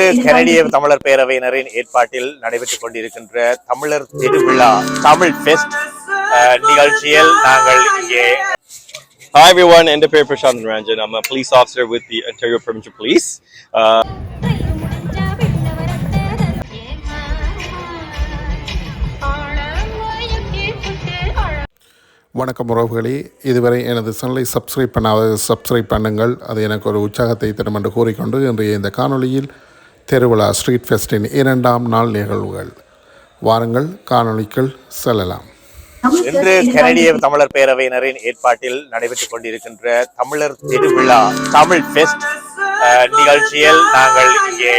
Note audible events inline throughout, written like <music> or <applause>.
இன்று கனடிய தமிழர் பேரவையினரின் ஏற்பாட்டில் நடைபெற்றுக் கொண்டிருக்கின்ற தமிழர் திருவிழா தமிழ் ஃபெஸ்ட் அஹ், நிகழ்ச்சியில் நாங்கள் இங்கே Hi everyone, and the Prashant Ranjan. I'm a police officer with the Ontario Provincial Police. Uh, வணக்கம் உறவுகளே இதுவரை எனது சேனலை சப்ஸ்கிரைப் பண்ணாத சப்ஸ்கிரைப் பண்ணுங்கள் அது எனக்கு ஒரு உற்சாகத்தை தரும் என்று கூறிக்கொண்டு இன்றைய இந்த காணொளியில் திருவிழா ஸ்ட்ரீட் ஃபெஸ்டின் இரண்டாம் நாள் நிகழ்வுகள். வாருங்கள் காணொளிக்குள் செல்லலாம். இன்று கனடிய தமிழர் பேரவையினரின் ஏற்பாட்டில் நடைபெற்றுக் கொண்டிருக்கின்ற தமிழர் திருவிழா தமிழ் ஃபெஸ்ட் நிகழ்ச்சியில் நாங்கள் இங்கே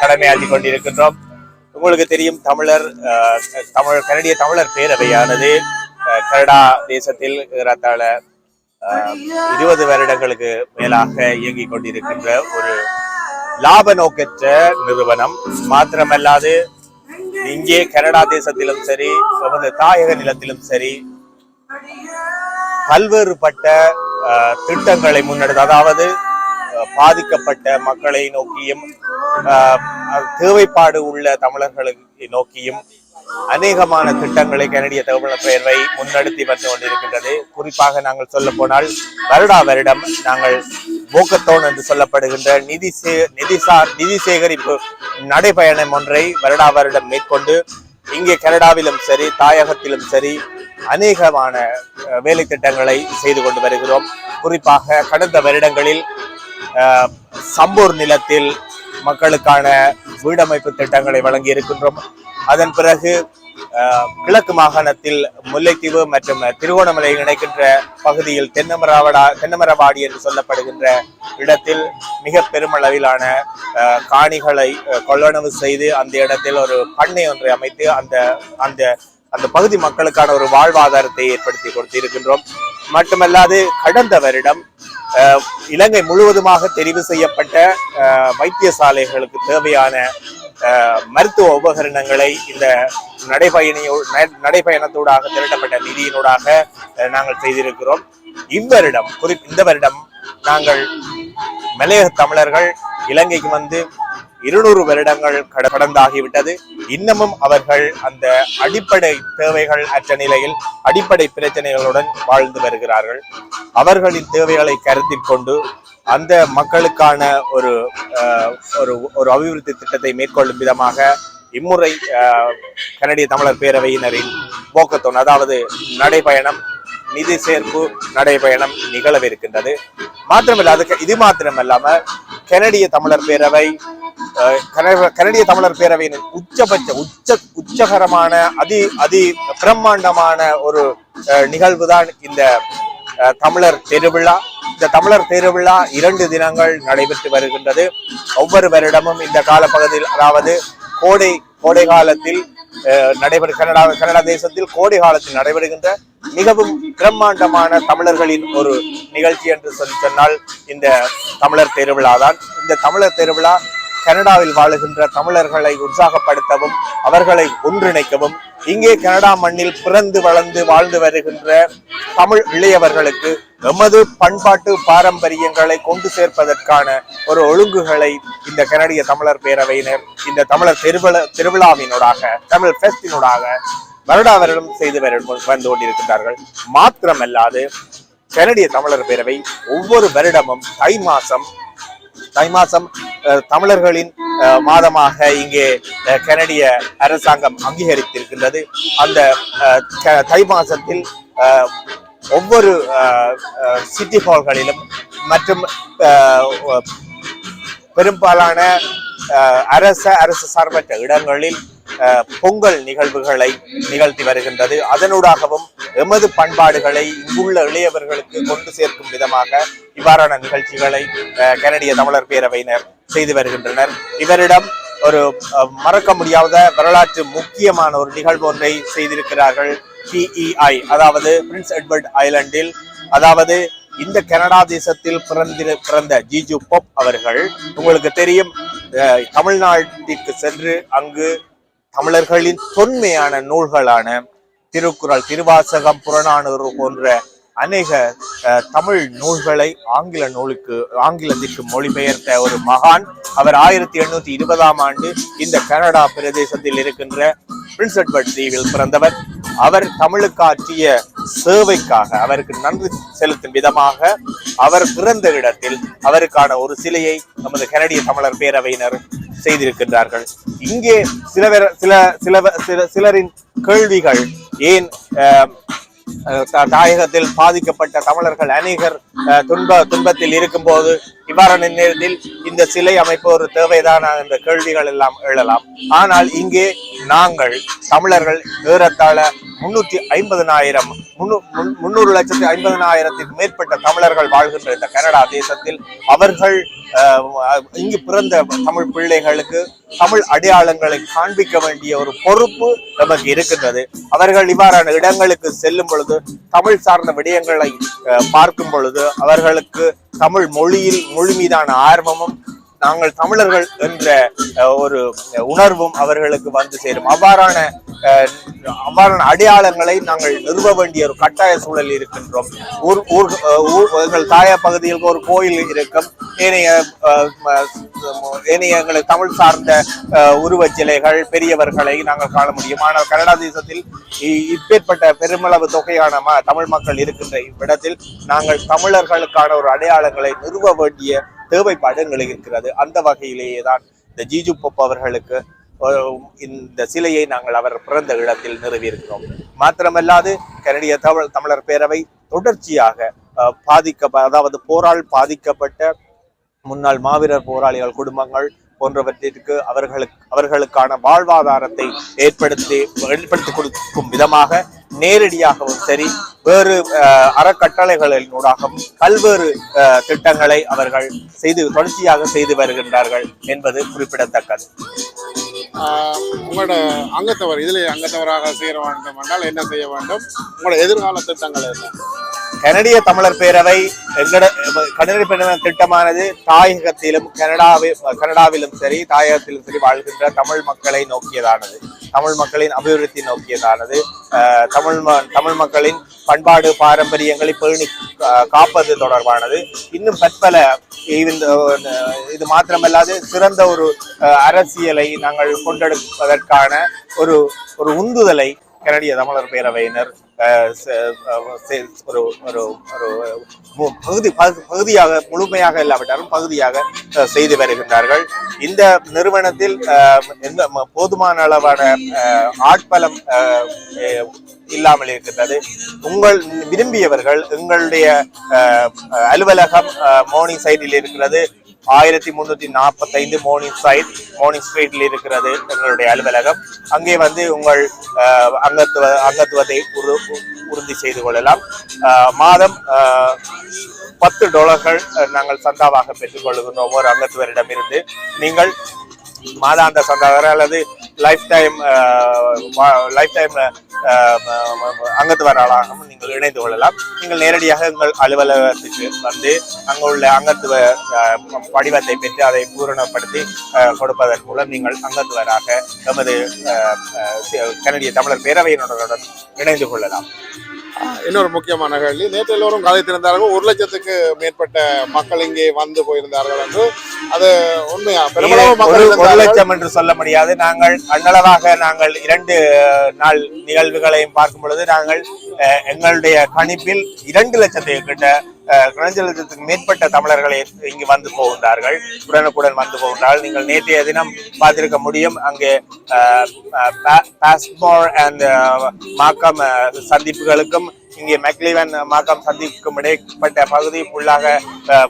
கடமையாற்றி கொண்டிருக்கின்றோம். உங்களுக்கு தெரியும் தமிழர் அஹ், தமிழ் கனடிய தமிழர் பேரவையானது அஹ், கனடா தேசத்தில் ஏறத்தாழ இருபது வருடங்களுக்கு மேலாக இயங்கிக் கொண்டிருக்கின்ற ஒரு லாப நோக்கற்ற நிறுவனம். மாத்திரமல்லாது இங்கே கனடா தேசத்திலும் சரி நமது தாயக நிலத்திலும் சரி பல்வேறுபட்ட திட்டங்களை முன்னெடுத்து அதாவது பாதிக்கப்பட்ட மக்களை நோக்கியும் தேவைப்பாடு உள்ள தமிழர்களை நோக்கியும் அநேகமான திட்டங்களை கனடிய தமிழர் பேர்வை முன்னெடுத்து வந்து கொண்டிருக்கின்றது. குறிப்பாக நாங்கள் சொல்ல போனால் வருடா வருடம் நாங்கள் மூக்கத்தோன் என்று சொல்லப்படுகின்ற நிதி சே நிதி நிதி சேகரிப்பு நடைபயணம் ஒன்றை வருடா வருடம் மேற்கொண்டு இங்கே கனடாவிலும் சரி தாயகத்திலும் சரி அநேகமான அஹ், வேலை திட்டங்களை செய்து கொண்டு வருகிறோம். குறிப்பாக கடந்த வருடங்களில் அஹ், சம்பூர் நிலத்தில் மக்களுக்கான வீடமைப்பு திட்டங்களை வழங்கி இருக்கின்றோம் அதன் பிறகு அஹ், கிழக்கு மாகாணத்தில் முல்லைத்தீவு மற்றும் திருகோணமலை இணைக்கின்ற பகுதியில் தென்னமரவாடா தென்னமரவாடி என்று சொல்லப்படுகின்ற இடத்தில் மிக பெருமளவிலான அஹ், காணிகளை கொள்ளனவு கொள்ளளவு செய்து அந்த இடத்தில் ஒரு பண்ணை ஒன்றை அமைத்து அந்த அந்த அந்த பகுதி மக்களுக்கான ஒரு வாழ்வாதாரத்தை ஏற்படுத்தி கொடுத்திருக்கின்றோம். மட்டுமல்லாது கடந்த வருடம் அஹ், இலங்கை முழுவதுமாக தெரிவு செய்யப்பட்ட அஹ், வைத்தியசாலைகளுக்கு தேவையான மருத்துவ உபகரணங்களை இந்த நடைபயணியோ ந- நடைபயணத்தூடாக திரட்டப்பட்ட நிதியினூடாக அஹ், நாங்கள் செய்திருக்கிறோம். இவ்வருடம் குறி இந்த வருடம் நாங்கள் மலையக தமிழர்கள் இலங்கைக்கு வந்து இருநூறு வருடங்கள் கட- கடந்தாகிவிட்டது. இன்னமும் அவர்கள் அந்த அடிப்படை தேவைகள் அற்ற நிலையில் அடிப்படை பிரச்சனைகளுடன் வாழ்ந்து வருகிறார்கள். அவர்களின் தேவைகளை கருத்தில் கொண்டு அந்த மக்களுக்கான ஒரு அஹ், ஒரு ஒரு அபிவிருத்தி திட்டத்தை மேற்கொள்ளும் விதமாக இம்முறை அஹ், கனடிய தமிழர் பேரவையினரின் போக்கத்தோன் அதாவது நடைபயணம் நிதி சேர்ப்பு நடைபயணம் நிகழவிருக்கின்றது. மாத்திரமில்ல அதுக்கு இது மாத்திரமல்லாம கனடிய தமிழர் பேரவை கன- கனடிய தமிழர் பேரவையின் உச்சபட்ச உச்ச உச்சகரமான அதி அதி பிரம்மாண்டமான ஒரு நிகழ்வு தான் இந்த தமிழர் திருவிழா இந்த தமிழர் திருவிழா இரண்டு தினங்கள் நடைபெற்று வருகின்றது. ஒவ்வொரு வருடமும் இந்த காலப்பகுதியில் அதாவது கோடை கோடை காலத்தில் நடைபெற கனடா கனடா தேசத்தில் கோடை காலத்தில் நடைபெறுகின்ற மிகவும் பிரம்மாண்டமான தமிழர்களின் ஒரு நிகழ்ச்சி என்று சொல்லி சொன்னால் இந்த தமிழர் திருவிழா தான் இந்த தமிழர் திருவிழா கனடாவில் வாழுகின்ற தமிழர்களை உற்சாகப்படுத்தவும் அவர்களை ஒன்றிணைக்கவும் இங்கே கனடா மண்ணில் பிறந்து வளர்ந்து வாழ்ந்து வருகின்ற தமிழ் இளையவர்களுக்கு எமது பண்பாட்டு பாரம்பரியங்களை கொண்டு சேர்ப்பதற்கான ஒரு ஒழுங்குகளை இந்த கனடிய தமிழர் பேரவையினர் இந்த தமிழர் திருவிழா திருவிழாவினூடாக தமிழ் ஃபெஸ்டினூடாக வருடா வருடம் செய்து வந்து கொண்டிருக்கின்றார்கள். மாத்திரமல்லாது கனடிய தமிழர் பேரவை ஒவ்வொரு வருடமும் தை மாசம் தை மாசம் அஹ், தமிழர்களின் மாதமாக இங்கே கனடிய அரசாங்கம் அங்கீகரித்திருக்கின்றது. அந்த அஹ், தை மாசத்தில் அஹ், ஒவ்வொரு சிட்டி ஹால்களிலும் மற்றும் அஹ், பெரும்பாலான அஹ், அரச அரசு சார்பற்ற இடங்களில் அஹ், பொங்கல் நிகழ்வுகளை நிகழ்த்தி வருகின்றது. அதனூடாகவும் எமது பண்பாடுகளை இங்குள்ள இளையவர்களுக்கு கொண்டு சேர்க்கும் விதமாக இவ்வாறான நிகழ்ச்சிகளை கனடிய தமிழர் பேரவையினர் செய்து வருகின்றனர். இவரிடம் ஒரு மறக்க முடியாத வரலாற்று முக்கியமான ஒரு நிகழ்வு ஒன்றை செய்திருக்கிறார்கள். பிஇஐ அதாவது பிரின்ஸ் எட்வர்ட் ஐலண்டில் அதாவது இந்த கனடா தேசத்தில் பிறந்த பிறந்த ஜிஜு பொப் அவர்கள். உங்களுக்கு தெரியும் அஹ், தமிழ்நாட்டிற்கு சென்று அங்கு தமிழர்களின் தொன்மையான நூல்களான திருக்குறள் திருவாசகம் புறநானூறு போன்ற அநேக அஹ், தமிழ் நூல்களை ஆங்கில நூலுக்கு ஆங்கிலத்திற்கு மொழிபெயர்த்த ஒரு மகான். அவர் ஆயிரத்தி எண்ணூத்தி இருபதாம் ஆண்டு இந்த கனடா பிரதேசத்தில் இருக்கின்ற பிரின்ஸ் எட்வர்ட் தீவில் பிறந்தவர். அவர் தமிழுக்கு ஆற்றிய சேவைக்காக அவருக்கு நன்றி செலுத்தும் விதமாக அவர் பிறந்த இடத்தில் அவருக்கான ஒரு சிலையை நமது கனடிய தமிழர் பேரவையினர் செய்திருக்கின்றார்கள். இங்கே சிலவர் சில சில சில சிலரின் கேள்விகள் ஏன் தாயகத்தில் பாதிக்கப்பட்ட தமிழர்கள் அநேகர் அஹ், துன்ப துன்பத்தில் இருக்கும்போது இவ்வாறான நேரத்தில் இந்த சிலை அமைப்பு ஒரு தேவைதானா என்ற கேள்விகள் எல்லாம் எழலாம். ஆனால் இங்கே நாங்கள் தமிழர்கள் ஏறத்தாழ முன்னூத்தி ஐம்பதனாயிரம் முன்னூறு லட்சத்தி ஐம்பதனாயிரத்திற்கு மேற்பட்ட தமிழர்கள் வாழ்கின்ற இந்த கனடா தேசத்தில் அவர்கள் இங்கு பிறந்த தமிழ் பிள்ளைகளுக்கு தமிழ் அடையாளங்களை காண்பிக்க வேண்டிய ஒரு பொறுப்பு நமக்கு இருக்கின்றது. அவர்கள் இவ்வாறான இடங்களுக்கு செல்லும் பொழுது தமிழ் சார்ந்த விடயங்களை பார்க்கும் பொழுது அவர்களுக்கு தமிழ் மொழியில் மொழி மீதான ஆர்வமும் நாங்கள் தமிழர்கள் என்ற ஒரு உணர்வும் அவர்களுக்கு வந்து சேரும். அவ்வாறான அவ்வாறான அடையாளங்களை நாங்கள் நிறுவ வேண்டிய ஒரு கட்டாய சூழல் இருக்கின்றோம். ஊர் ஊர் ஊர் எங்கள் தாய பகுதியில் ஒரு கோயில் இருக்கும். ஏனைய ஏனைய எங்களை தமிழ் சார்ந்த உருவச் சிலைகள் பெரியவர்களை நாங்கள் காண முடியும். ஆனால் கனடா தேசத்தில் இப்பேற்பட்ட பெருமளவு தொகையான ம- தமிழ் மக்கள் இருக்கின்ற இவ்விடத்தில் நாங்கள் தமிழர்களுக்கான ஒரு அடையாளங்களை நிறுவ வேண்டிய தேவைப்பாடு எங்களுக்கு இருக்கிறது. அந்த வகையிலேயே தான் இந்த ஜிஜு பொப் அவர்களுக்கு இந்த சிலையை நாங்கள் அவர் பிறந்த இடத்தில் நிறுவியிருக்கிறோம். மாத்திரமல்லாது கனடிய தமிழ் தமிழர் பேரவை தொடர்ச்சியாக அஹ், பாதிக்க அதாவது போரால் பாதிக்கப்பட்ட முன்னாள் மாவீரர் போராளிகள் குடும்பங்கள் போன்றவற்றிற்கு அவர்களுக்கு அவர்களுக்கான வாழ்வாதாரத்தை ஏற்படுத்தி ஏற்படுத்தி கொடுக்கும் விதமாக நேரடியாகவும் சரி வேறு அஹ், அறக்கட்டளைகளினூடாகவும் பல்வேறு அஹ், திட்டங்களை அவர்கள் செய்து தொடர்ச்சியாக செய்து வருகின்றார்கள் என்பது குறிப்பிடத்தக்கது. உங்களோட அங்கத்தவர் இதில் அங்கத்தவராக சேர வேண்டும் என்றால் என்ன செய்ய வேண்டும்? உங்களோட எதிர்கால திட்டங்கள் என்ன? கனடிய தமிழர் பேரவை எங்கட கனடிய பேரவை திட்டமானது தாயகத்திலும் கனடாவில் கனடாவிலும் சரி தாயகத்திலும் சரி வாழ்கின்ற தமிழ் மக்களை நோக்கியதானது. தமிழ் மக்களின் அபிவிருத்தி நோக்கியதானது. தமிழ் ம- தமிழ் மக்களின் பண்பாடு பாரம்பரியங்களை பேணி காப்பது தொடர்பானது. இன்னும் பற்பல இந்த இது மாத்திரமல்லாது சிறந்த ஒரு அரசியலை நாங்கள் கொண்டெடுப்பதற்கான ஒரு ஒரு உந்துதலை கனடிய தமிழர் பேரவையினர் அஹ், ஒரு ஒரு ஒரு பகுதி பகுதியாக முழுமையாக இல்லாவிட்டாலும் பகுதியாக செய்து வருகின்றார்கள். இந்த நிறுவனத்தில் அஹ், எந்த போதுமான அளவான அஹ், ஆட்பலம் அஹ், அஹ், இல்லாமல் இருக்கின்றது. உங்கள் விரும்பியவர்கள் எங்களுடைய அஹ், அலுவலகம் மோர்னிங் சைடில் இருக்கிறது. ஆயிரத்தி முந்நூற்றி நாற்பத்தைந்து மோர்னிங் சைட் மோர்னிங் ஸ்ட்ரீட்டில் இருக்கிறது எங்களுடைய அலுவலகம். அங்கே வந்து உங்கள் அங்கத்துவ அங்கத்துவத்தை உரு உறுதி செய்து கொள்ளலாம். மாதம் பத்து டாலர்கள் நாங்கள் சந்தாவாக பெற்றுக் கொள்கின்றோம். ஒவ்வொரு அங்கத்துவரிடமிருந்து. நீங்கள் மாதாந்த சந்தாதாரர் அல்லது லைஃப் டைம் லைஃப் டைம் அங்கத்துவராளாகவும் நீங்கள் இணைந்து கொள்ளலாம். நீங்கள் நேரடியாக எங்கள் அலுவலகத்துக்கு வந்து அங்கே உள்ள அங்கத்துவ uh, படிவத்தை பெற்று அதை பூரணப்படுத்தி uh, கொடுப்பதன் மூலம் நீங்கள் அங்கத்துவராக எமது uh, கனடிய தமிழர் பேரவையினருடன் இணைந்து கொள்ளலாம். இன்னொரு முக்கியமான கேள்வி. நேற்று எல்லோரும் கதைத்திருந்தார்கள் ஒரு லட்சத்துக்கு மேற்பட்ட மக்கள் இங்கே வந்து போயிருந்தார்கள் என்று. அது உண்மையா? பெருமளவு ஒரு. லட்சம் என்று சொல்ல முடியாது. நாங்கள் அன்னளவாக நாங்கள் இரண்டு நாள் நிகழ்வுகளையும் பார்க்கும் பொழுது நாங்கள் எங்களுடைய கணிப்பில் இரண்டு லட்சத்தை கிட்ட அஹ், லட்சத்துக்கு மேற்பட்ட தமிழர்களை இங்கு வந்து போகின்றார்கள் உடனுக்குடன் வந்து போகின்றால் நீங்கள் நேற்றைய தினம் பார்த்திருக்க முடியும் அங்கே பாஸ்போர் அண்ட் மாக்கம் அஹ், சந்திப்புகளுக்கும் இங்கே மெக்லிவன் மாக்கம் சந்திக்கும் இடைப்பட்ட பகுதி ஃபுல்லாக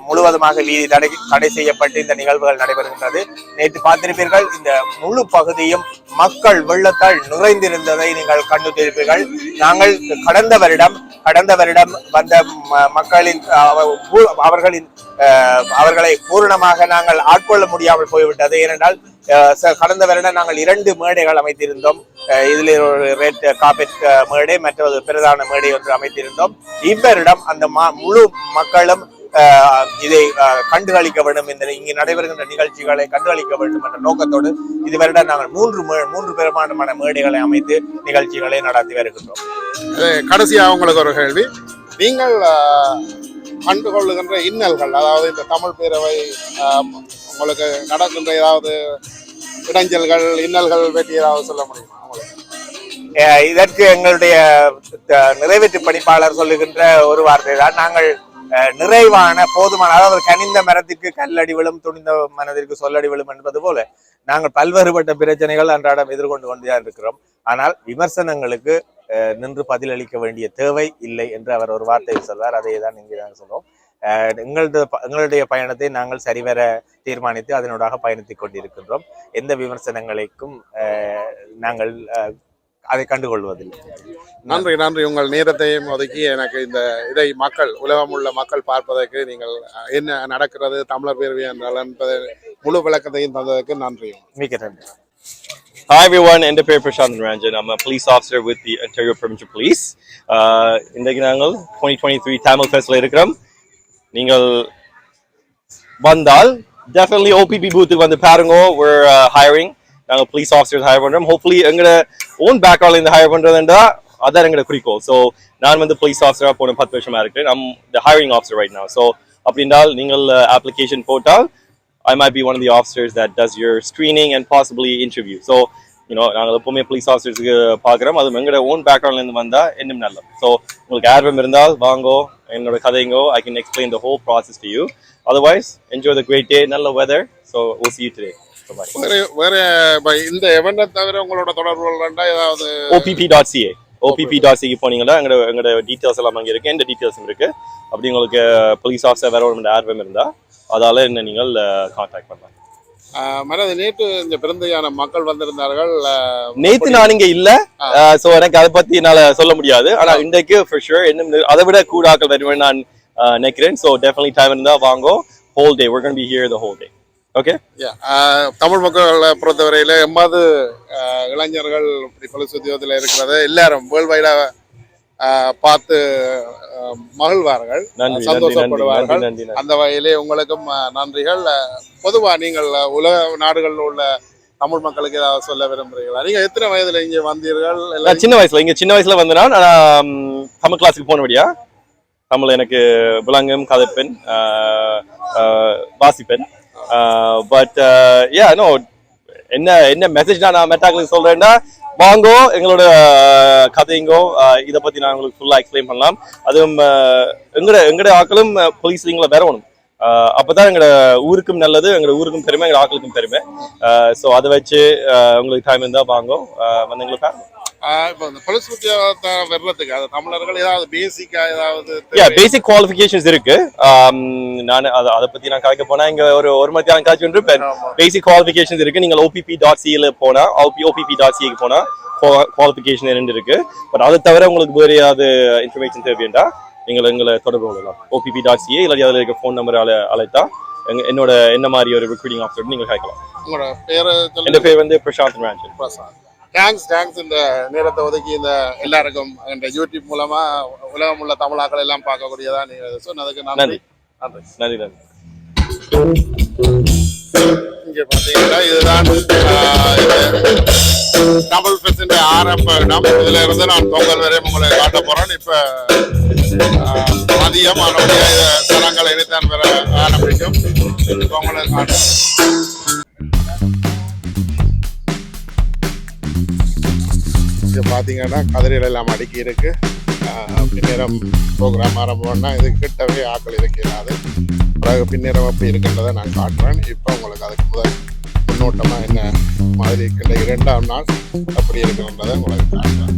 முழுவதுமாக வீதி தடை தடை செய்யப்பட்டு இந்த நிகழ்வுகள் நடைபெறுகின்றது. நேற்று பார்த்திருப்பீர்கள் இந்த முழு பகுதியும் மக்கள் வெள்ளத்தால் நிறைந்திருந்ததை நீங்கள் கண்டுத்திருப்பீர்கள் நாங்கள் கடந்த வருடம் கடந்த வருடம் வந்த ம- மக்களின் அவர்களின் அஹ், அவர்களை பூரணமாக நாங்கள் ஆட்கொள்ள முடியாமல் போய்விட்டது. ஏனென்றால் கடந்த வருடம் நாங்கள் இரண்டு மேடைகள் அமைத்திருந்தோம். அஹ், இதில் ஒரு ரெட் காப்பெட் மேடை மற்றொரு பிரதான மேடை ஒன்று அமைத்திருந்தோம். இவ்வரிடம் அந்த ம- முழு மக்களும் இதை அஹ், கண்டுகளிக்க வேண்டும் என்ற இங்கு நடைபெறுகின்ற நிகழ்ச்சிகளை கண்டுகளிக்க வேண்டும் என்ற நோக்கத்தோடு இதுவரிடம் நாங்கள் மூன்று மே- மூன்று பெருமாண்டமான மேடைகளை அமைத்து நிகழ்ச்சிகளை நடத்தி வருகின்றோம். கடைசியாக உங்களுக்கு ஒரு கேள்வி. நீங்கள் கண்டு கொள்ளுகின்ற இன்னல்கள் அதாவது இந்த தமிழ் பேரவை ஆஹ், உங்களுக்கு நடக்கின்ற ஏதாவது இடைஞ்சல்கள் இன்னல்கள் பற்றி ஏதாவது சொல்ல முடியுமா உங்களுக்கு? அஹ் இதற்கு எங்களுடைய நிறைவேற்று பணிப்பாளர் சொல்லுகின்ற ஒரு வார்த்தை தான் நாங்கள் அஹ், நிறைவான போதுமான அதாவது கனிந்த மரத்திற்கு கல்லடி விழும் துணிந்த மனதிற்கு சொல்லடி விழும் என்பது போல நாங்கள் பல்வேறுபட்ட பிரச்சனைகள் அன்றாடம் எதிர்கொண்டு கொண்டுதான் இருக்கிறோம். ஆனால் விமர்சனங்களுக்கு நின்று பதிலளிக்க வேண்டிய தேவை இல்லை என்று அவர் ஒரு வார்த்தையை சொல்வார். அதை தான் இங்கே நாங்கள் சொல்லுவோம் அஹ், எங்களது எங்களுடைய பயணத்தை நாங்கள் சரிவர தீர்மானித்து அதனூடாக பயணித்துக் கொண்டிருக்கின்றோம். எந்த விமர்சனங்களுக்கும் நாங்கள் அஹ், அதை கண்டுகொள்வதில்லை. நன்றி நன்றி. உங்கள் நேரத்தையும் ஒதுக்கி எனக்கு இந்த இதை மக்கள் உலகம் உள்ள மக்கள் பார்ப்பதற்கு நீங்கள் என்ன நடக்கிறது தமிழர் பேரவை என்றால் என்பதை முழு விளக்கத்தையும் தந்ததற்கு நன்றி மிக்க நன்றி. Hi everyone, என் பேர் prashant Ranjan. I'm a police officer with the Ontario Provincial Police. Uh, இன்றைக்கு நாங்கள் 2023 தமிழ் ஃபெஸ்ட்ல இருக்கிறோம் நீங்கள் வந்தால் definitely OPP பூத்துக்கு வந்து பாருங்க we're uh, hiring நாங்கள் police officers hire பண்றோம் hopefully எங்களோட ஓன் பேக்ரவுண்ட்ல இருந்து ஹையர் பண்றதுன்றா அதான் எங்களோட குறிக்கோள் ஸோ நான் வந்து police officer போன பத்து வருஷமா இருக்கிறேன் I'm the hiring officer right now so அப்படின்றால் நீங்கள் application portal I might be one of the officers that does your screening and possibly interview. So, you know, நாங்கள் எப்பவுமே police officers பார்க்குறோம். அதுவும் எங்களோட ஓன் பேக்ரவுண்ட்ல இருந்து வந்தா இன்னும் நல்லது. ஸோ உங்களுக்கு ஆர்வம் இருந்தால் வாங்கோ என்னோட கதைங்கோ I can explain the whole process to you otherwise enjoy the great day நல்ல weather so O C today வேற இந்த எவெண்ட்டை தவிர உங்களோட தொடர்புகள் ரெண்டா ஏதாவது? ஓபிபி.ca ஓபிபி.ca போனீங்கன்னா எங்களோட எங்களோட டீட்டெயில்ஸ் எல்லாம் அங்கே இருக்கு. எந்த டீட்டெயில்ஸும் இருக்கு? அப்படி உங்களுக்கு police officer வேற ஒரு ஆர்வம் இருந்தா அதால என்ன நீங்கள் கான்டாக்ட் பண்ணலாம். மனது நேற்று இந்த பிறந்தையான மக்கள் வந்திருந்தார்கள் நேத்து நான் இங்க இல்ல. சோ எனக்கு அதை பத்தி என்னால சொல்ல முடியாது. ஆனா இன்றைக்கு இன்னும் நி- அதை விட கூட ஆட்கள் வருவேன் நான் நினைக்கிறேன். சோ டெஃபினெட்லி டைம் இருந்தா வாங்கோ. Whole day we're going to be here the whole day. Okay Tamil மக்களை பொறுத்தவரையில எம்மாவது ஆஹ், இளைஞர்கள் இப்படி பல சுத்தியோகத்தில் இருக்கிறத எல்லாரும் வேர்ல்ட் வைடா பார்த்து மகிழ்வார்கள் சந்தோஷப்படுவார்கள். அந்த வகையிலே உங்களுக்கும் நன்றிகள். பொதுவா நீங்கள் உலக நாடுகளில் உள்ள தமிழ் மக்களுக்கு ஏதாவது சொல்ல விரும்புகிறீங்களா நீங்க எத்தனை வயதுல இங்க வந்தீர்கள்? சின்ன வயசுல இங்க சின்ன வயசுல வந்தேனா நான் தமிழ் கிளாஸுக்கு போனபடியா தமிழ் எனக்கு விளங்கும் கதைப்பெண் வாசிப்பெண் பட் யா நோ என்ன என்ன மெசேஜ் நான் மெட்டாக்களுக்கு சொல்றேன்னா வாங்கோ எங்களோட ஆஹ், கதைங்கோ இத இதை பத்தி நான் உங்களுக்கு ஃபுல்லா எக்ஸ்பிளைன் பண்ணலாம். அதுவும் எங்கட எங்கட ஆக்களும் போலீஸ் நீங்களை வரணும் ஆஹ், அப்பதான் எங்களோட ஊருக்கும் நல்லது எங்களோட ஊருக்கும் பெருமை எங்க ஆக்களுக்கும் பெருமை. ஸோ அதை வச்சு ஆஹ், உங்களுக்கு டைம் இருந்தா வாங்கோ. வந்து எங்களுக்கு இப்போ இந்த பொலிஸ் உத்தியோகத்தை வர்றதுக்கு அது தமிழர்கள் ஏதாவது பேசிக்கா ஏதாவது யா தேவை- பேசிக் குவாலிஃபிகேஷன்ஸ் இருக்கு. நான் அதை அதை பத்தி நான் கலைக்க போனா இங்க ஒரு ஒரு மணி நேரம் காய்ச்சி. பேசிக் குவாலிஃபிகேஷன்ஸ் இருக்கு. நீங்கள் ஓபிபி டாட் சியில் போனா ஓபிபி டாட் சிக்கு போனா குவாலிஃபிகேஷன் ரெண்டு இருக்கு. பட் அதை தவிர உங்களுக்கு வேற ஏதாவது இன்ஃபர்மேஷன் தேவையா நீங்கள் எங்களை தொடர்பு கொள்ளலாம். ஓபிபி டாட் சிஏ இல்லாட்டி அதில் இருக்க ஃபோன் நம்பர் அழைத்தா எங்க என்னோட என்ன மாதிரி ஒரு recruiting ஆஃபீஸர் நீங்கள் கேட்கலாம் உங்களோட பேரை என் சொல்லுங்க. பேர் வந்து பிரசாந்த் பிரசாத் தேங்க்ஸ் தேங்க்ஸ் இந்த நேரத்தை ஒதுக்கி இந்த எல்லாருக்கும் இந்த யூடியூப் மூலமா உலகம் உள்ள தமிழாக்கள் எல்லாம் பார்க்கக்கூடியதா நீங்க சொன்னதுக்கு நன்றி. நன்றி. நன்றி. நன்றி இங்க பாத்தீங்கன்னா இதுதான் தமிழ் ஃபெஸ்டின் ஆரம்ப இடம். இதுல இருந்து நான் பொங்கல் வரை உங்களை காட்ட போறேன். இப்ப மதியம் அதனுடைய தலங்கள் இணைத்தான் பெற ஆரம்பிக்கும். இப்ப உங்களை இது பார்த்தீங்கன்னா கதிரைகள் எல்லாம் அடுக்கி இருக்கு. ஆஹ், பின்னேரம் ப்ரோக்ராம் ஆரம்பம்னா இது கிட்டவே ஆக்கள் இருக்கிறாது பிறகு பின்னேரம் அப்படி இருக்கின்றதை நான் காட்டுறேன். இப்போ உங்களுக்கு அதுக்கு முதல் முன்னோட்டமாக என்ன மாதிரி இருக்கின்ற இரண்டாம் நாள் அப்படி இருக்கின்றதை உங்களுக்கு காட்டுறேன்.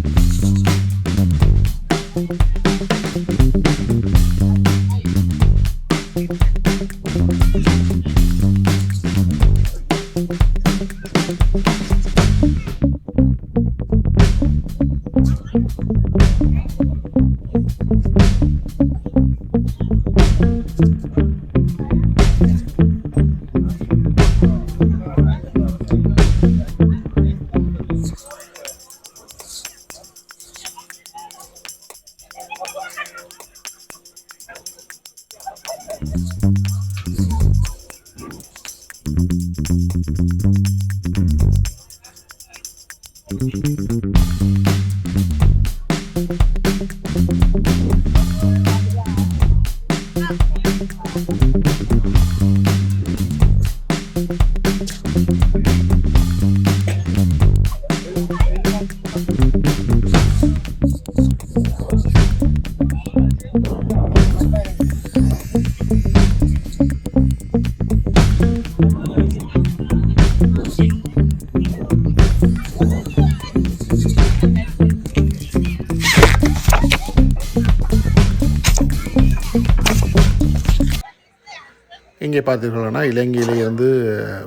பார்த்தீர்கள்னா இலங்கையிலே இருந்து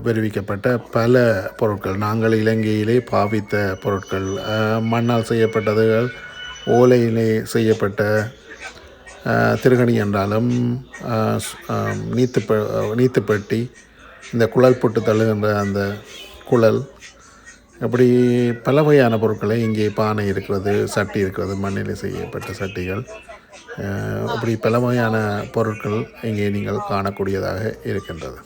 வருவிக்கப்பட்ட பல பொருட்கள். நாங்கள் இலங்கையிலே பாவித்த பொருட்கள் மண்ணால் செய்யப்பட்டதுகள் ஓலையிலே செய்யப்பட்ட திருகணி என்றாலும் நீத்துப்ப நீத்துப்பட்டி இந்த குழல் போட்டு தள்ளுகின்ற அந்த குழல் அப்படி பல வகையான பொருட்களை இங்கே பானை இருக்கிறது சட்டி இருக்கிறது மண்ணில் செய்யப்பட்ட சட்டிகள். அப்படி பல வகையான பொருட்கள் இங்கே நீங்கள் காணக்கூடியதாக இருக்கின்றது.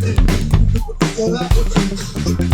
Well, that would.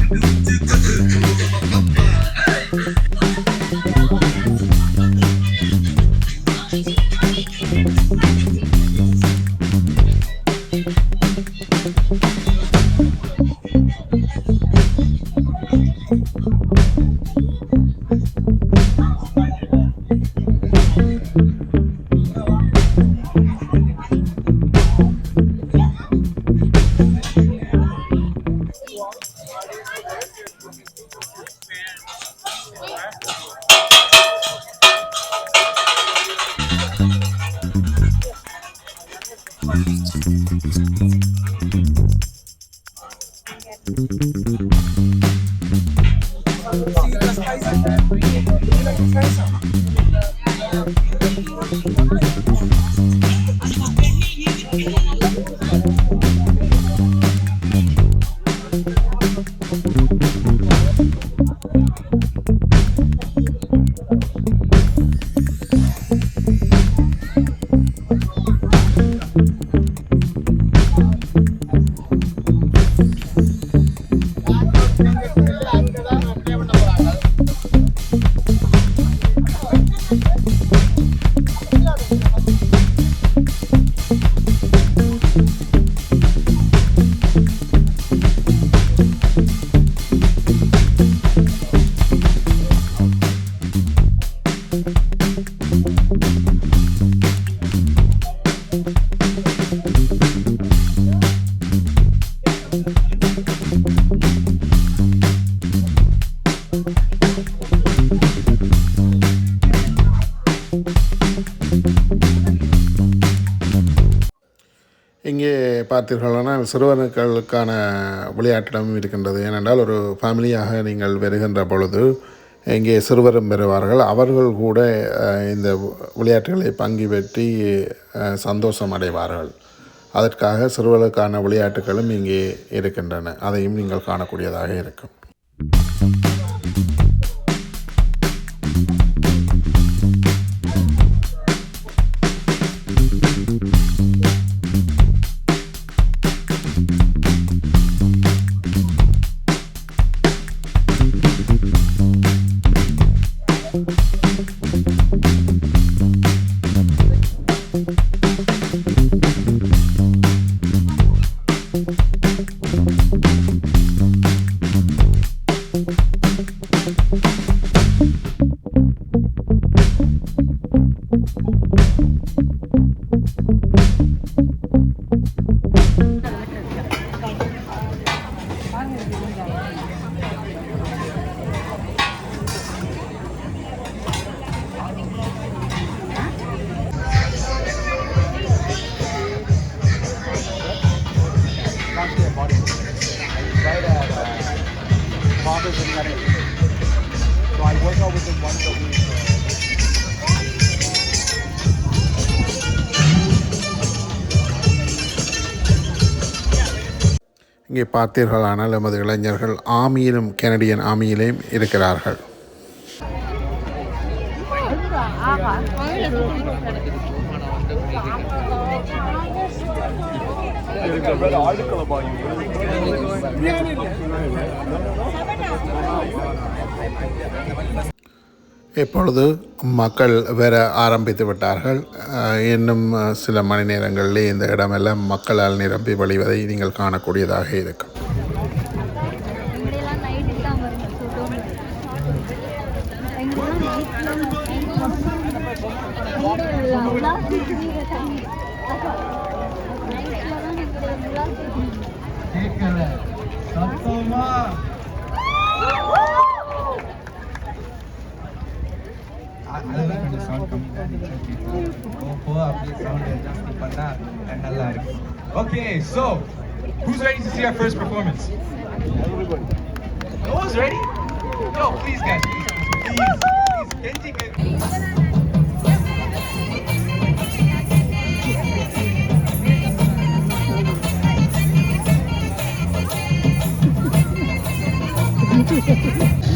இங்கே பார்த்தீர்களானால் சிறுவர்களுக்கான விளையாட்டிடம் இருக்கின்றது. ஏனென்றால் ஒரு ஃபேமிலியாக நீங்கள் வருகின்ற பொழுது இங்கே சிறுவரும் பெறுவார்கள் அவர்கள் கூட இந்த விளையாட்டுகளை பங்கு பெற்றி சந்தோஷம் அடைவார்கள். அதற்காக சிறுவர்களுக்கான விளையாட்டுகளும் இங்கே இருக்கின்றன. அதையும் நீங்கள் காணக்கூடியதாக இருக்கும். பார்த்தீர்களானால் எமது இளைஞர்கள் ஆமியிலும் கெனடியன் ஆமியிலேயும் இருக்கிறார்கள். இப்பொழுது மக்கள் வர ஆரம்பித்து விட்டார்கள். இன்னும் சில மணி நேரங்களிலே இந்த இடமெல்லாம் மக்களால் நிரம்பி வழிவதை நீங்கள் காணக்கூடியதாக இருக்கும். தான் போ அப்படியே சவுண்ட் ஜாஸ்தி பண்ணா நல்லா இருக்கும் okay so who's ready to see our first performance no one's ready no please guys please please Kenji, Kenji. நான் <laughs>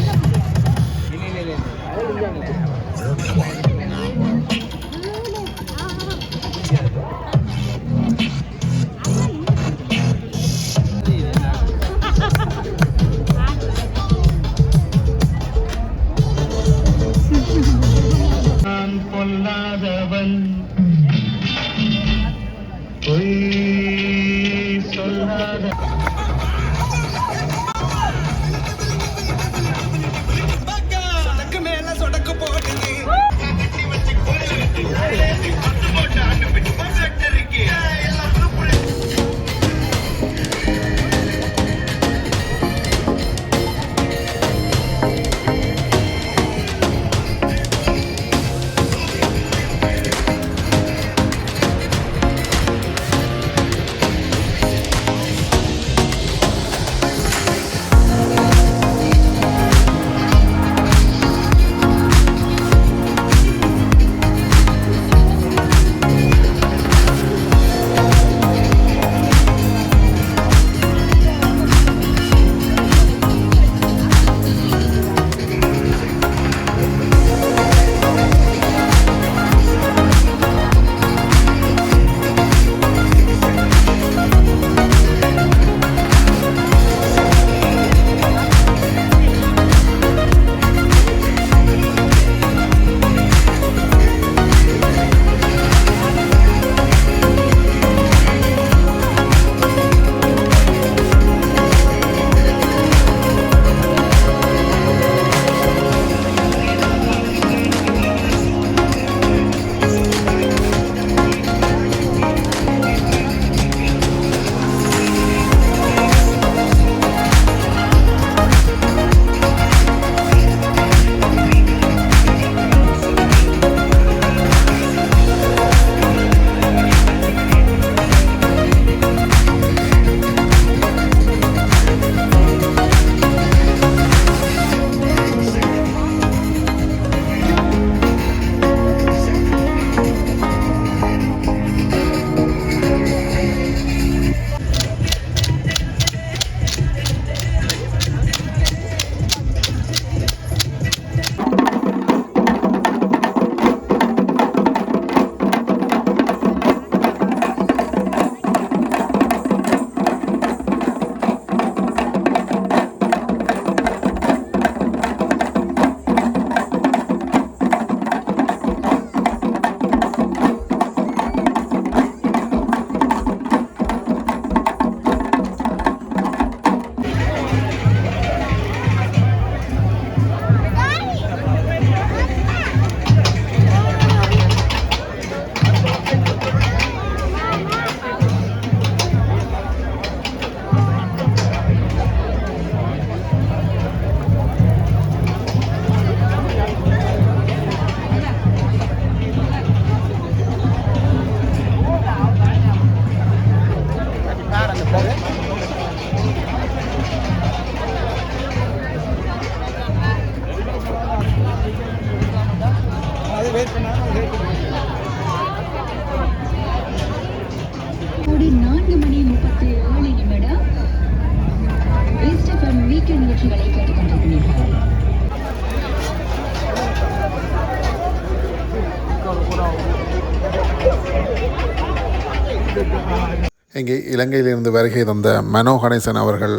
இங்கே இலங்கையிலிருந்து வருகை தந்த மனோ கணேசன் அவர்கள்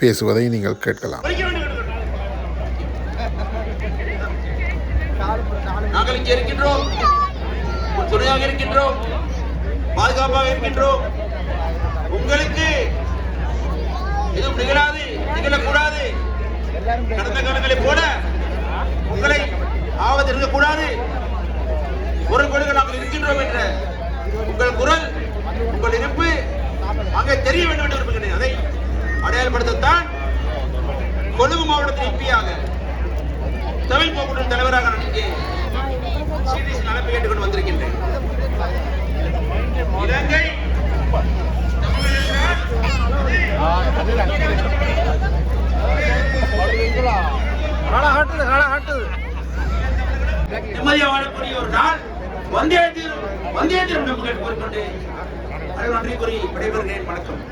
பேசுவதை நீங்கள் கேட்கலாம். நாங்கள் இங்கே இருக்கின்றோம். துணையாக இருக்கின்றோம். பாதுகாப்பாக இருக்கின்றோம். உங்களுக்கு எதுவும் நிகழாது நிகழக்கூடாது. கடந்த காலங்களைப் போல உங்களை ஆபத்து இருக்கக்கூடாது. குரல் கொடுக்க நாங்கள் இருக்கின்றோம் என்ற உங்கள் குரல் உங்கள் இருப்பு அங்கே தெரிய வேண்டும் என்று விரும்புகிறேன். அதை அடையாளப்படுத்தத்தான் கொழும்பு மாவட்டத்தின் எம்பியாக தமிழ் போக்குடன் தலைவராக நான் இங்கே அழைப்பு கேட்டுக்கொண்டு வந்திருக்கின்றேன். இலங்கை நிம்மதியாக வாழக்கூடிய ஒரு நாள் வந்தேந்திரம் வந்தேந்திரம் நமக்கு கூறிக்கொண்டு அது நன்றி கூறி விடைபெறுகிறேன். வணக்கம்.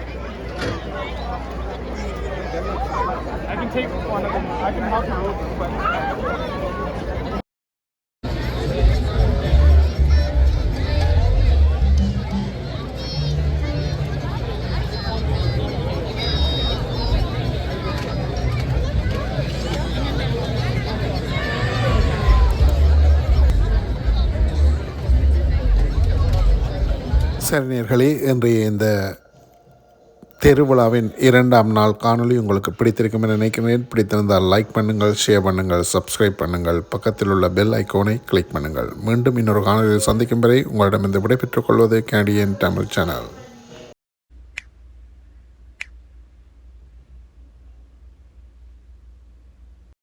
சரிநேர்களே இன்றைய இந்த திருவிழாவின் இரண்டாம் நாள் காணொளி உங்களுக்கு பிடித்திருக்கும் என நினைக்கிறேன். பிடித்திருந்தால் லைக் பண்ணுங்கள் ஷேர் பண்ணுங்கள் சப்ஸ்கிரைப் பண்ணுங்கள் பக்கத்தில் உள்ள பெல் ஐக்கோனை கிளிக் பண்ணுங்கள். மீண்டும் இன்னொரு காணொலியில் சந்திக்கும் வரை உங்களிடமிருந்து விடைபெற்றுக் கொள்வது கேடியன் தமிழ் சேனல்